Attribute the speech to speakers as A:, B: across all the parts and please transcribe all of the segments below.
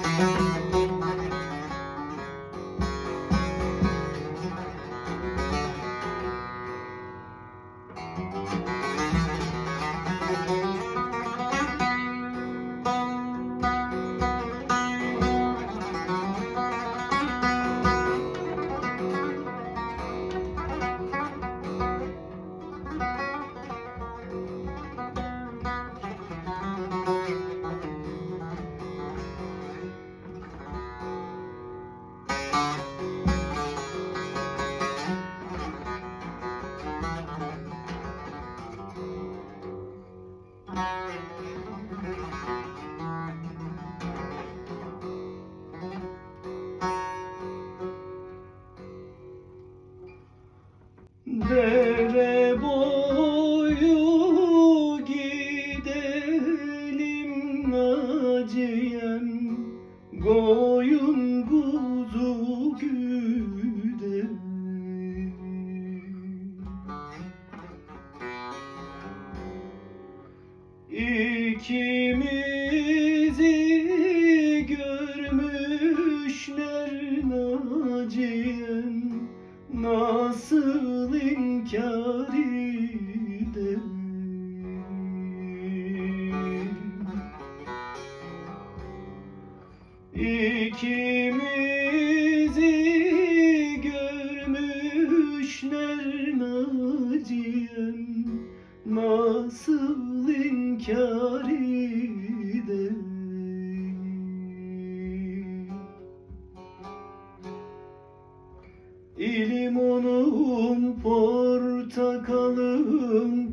A: thank you. İkimizi görmüşler naciyen. Nasıl inkar edeyim İkimizi inkar edeyim İlimonum portakalım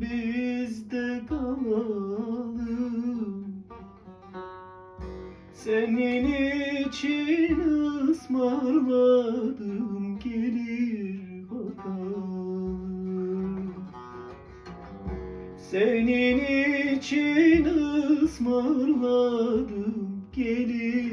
A: bizde kalalım. Senin için ısmarladım Senin için ısmarladım gelir